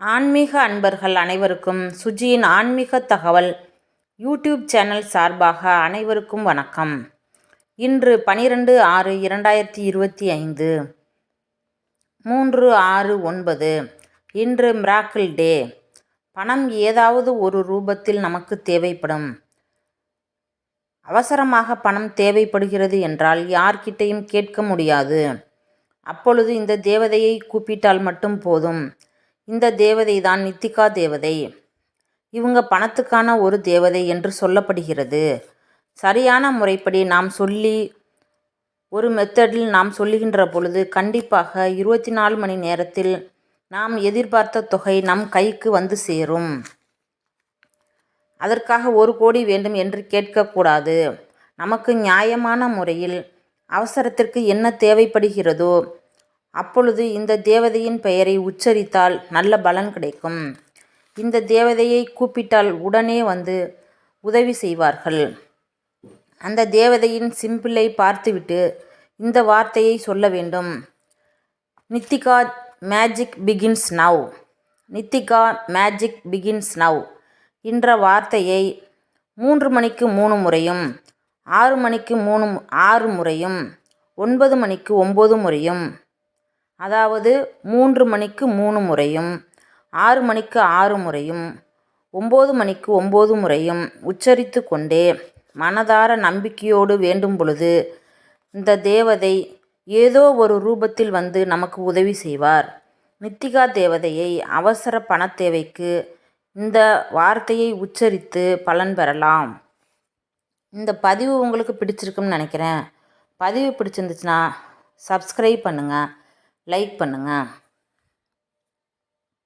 ஆன்மீக அன்பர்கள் அனைவருக்கும் சுஜியின் ஆன்மீக தகவல் யூடியூப் சேனல் சார்பாக அனைவருக்கும் வணக்கம். இன்று பனிரெண்டு ஆறு இரண்டாயிரத்தி இருபத்தி ஐந்து மூன்று ஆறு ஒன்பது. இன்று மிராக்கிள் டே பணம் ஏதாவது ஒரு ரூபத்தில் நமக்கு தேவைப்படும். அவசரமாக பணம் தேவைப்படுகிறது என்றால் யார்கிட்டையும் கேட்க முடியாது. அப்பொழுது இந்த தேவதையை கூப்பிட்டால் மட்டும் போதும். இந்த தேவதை தான் நித்திகா தேவதை. இவங்க பணத்துக்கான ஒரு தேவதை என்று சொல்லப்படுகிறது. சரியான முறைப்படி நாம் சொல்லி ஒரு மெத்தடில் நாம் சொல்லுகின்ற பொழுது கண்டிப்பாக இருபத்தி நாலு மணி நேரத்தில் நாம் எதிர்பார்த்த தொகை நம் கைக்கு வந்து சேரும். அதற்காக ஒரு கோடி வேண்டும் என்று கேட்கக்கூடாது. நமக்கு நியாயமான முறையில் அவசரத்திற்கு என்ன தேவைப்படுகிறதோ அப்பொழுது இந்த தேவதையின் பெயரை உச்சரித்தால் நல்ல பலன் கிடைக்கும். இந்த தேவதையை கூப்பிட்டால் உடனே வந்து உதவி செய்வார்கள். அந்த தேவதையின் சிம்பிளை பார்த்துவிட்டு இந்த வார்த்தையை சொல்ல வேண்டும். Nithika magic begins now Nithika magic begins now என்ற வார்த்தையை மூன்று மணிக்கு மூணு முறையும் ஆறு மணிக்கு மூணு ஆறு முறையும் ஒன்பது மணிக்கு ஒம்பது முறையும் அதாவது மூன்று மணிக்கு மூணு முறையும் ஆறு மணிக்கு ஆறு முறையும் ஒம்பது மணிக்கு ஒம்பது முறையும் உச்சரித்து கொண்டே மனதார நம்பிக்கையோடு வேண்டும் பொழுது இந்த தேவதை ஏதோ ஒரு ரூபத்தில் வந்து நமக்கு உதவி செய்வார். நித்திகா தேவதையை அவசர பணத் தேவைக்கு இந்த வார்த்தையை உச்சரித்து பலன் பெறலாம். இந்த பதிவு உங்களுக்கு பிடிச்சிருக்குன்னு நினைக்கிறேன். பதிவு பிடிச்சிருந்துச்சுன்னா சப்ஸ்கிரைப் பண்ணுங்கள் லைக் பண்ணுங்கள்